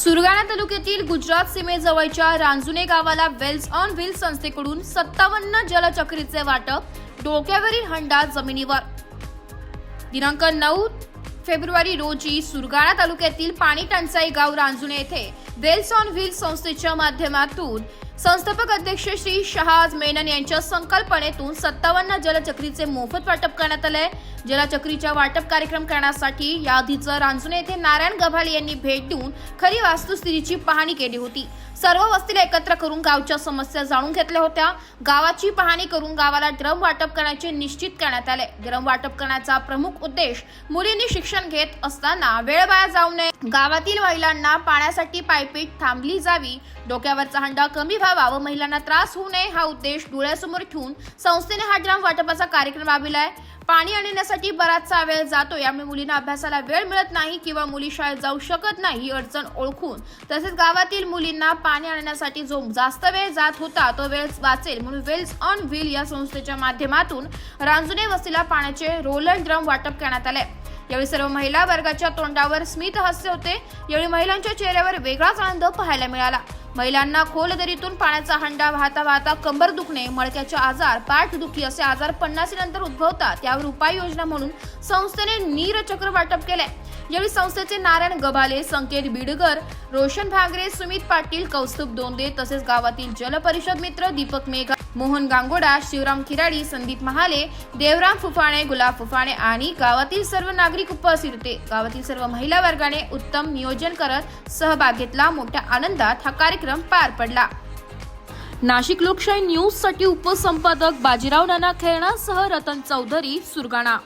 सुरगाणा तालुक्यातील गुजरात सीमेजवळच्या रांजुने गावाला Wales on wheel संस्थेकडून सत्तावन्न जलचक्रीचे वाटप डोक्यावरील हंडा जमिनीवर. दिनांक नऊ फेब्रुवारी रोजी सुरगाणा तालुक्यातील पाणी टंचाई गाव रांजुणे येथे वेल्स ऑन व्हील संस्थेच्या माध्यमातून संस्थापक अध्यक्ष श्री शहाज मेनन यांच्या संकल्पनेतून सत्तावन्न जलचक्रीचे मोफत वाटप करण्यात आले जलचक्रीच्या वाटप कार्यक्रम करण्यासाठी याआधीच रांजुणे येथे नारायण गव्हाळे यांनी भेट देऊन खरी वास्तुस्थितीची पाहणी केली होती. सर्व वस्तीला एकत्र करून गावच्या समस्या जाणून घेतल्या होत्या. गावाची पाहणी करून गावाला ड्रम वाटप करण्याचे निश्चित करण्यात आले. ड्रम वाटप करण्याचा प्रमुख उद्देश मुलींनी शिक्षण घेत असताना वेळ वाया जाऊ नये. गावातील महिलांना पाण्यासाठी पायपीट थांबली जावी. डोक्यावरचा हंडा कमी व्हावा व महिलांना त्रास होऊ नये हा उद्देश डोळ्यासमोर ठेवून संस्थेने हा ड्रम वाटपाचा कार्यक्रम राबविलाय पाणी आणण्यासाठी बराचसा वेळ जातो. यामुळे मुलींना अभ्यासाला वेळ मिळत नाही किंवा मुली शाळेत जाऊ शकत नाही ही अडचण ओळखून. तसेच गावातील मुलींना पाणी आणण्यासाठी जो जास्त वेळ जात होता तो वेळ वाचेल म्हणून वेल्स ऑन व्हील या संस्थेच्या माध्यमातून रांजुने वस्तीला पाण्याचे रोलर ड्रम वाटप करण्यात आले. यावेळी सर्व महिला वर्गाच्या तोंडावर स्मित हास्य होते. यावेळी महिलांच्या चेहऱ्यावर वेगळाच आनंद पाहायला मिळाला. महिलांना खोल दरीतून पाण्याचा हंडा वाहता वाहता कंबर दुखणे मळक्याचे आजार पाठदुखी असे आजार पन्नासी नंतर उद्भवतात. त्यावर उपाययोजना म्हणून संस्थेने नीरचक्र वाटप केले यावेळी संस्थेचे नारायण गभाले संकेत बिडगर रोशन भांगरे सुमित पाटील कौस्तुभ दोंदे तसेच गावातील जलपरिषद मित्र दीपक मेघा मोहन गांगोडा शिवराम खिराडी संदीप महाले देवराम फुफाणे गुलाब फुफाणे आणि गावातील सर्व नागरिक उपस्थित होते. गावातील सर्व महिला वर्गाने उत्तम नियोजन करत सहभाग घेतला. मोठ्या आनंदात हा कार्यक्रम पार पडला. नाशिक लोकशाही न्यूजसाठी उपसंपादक बाजीराव नाना खेळणासह रतन चौधरी सुरगाणा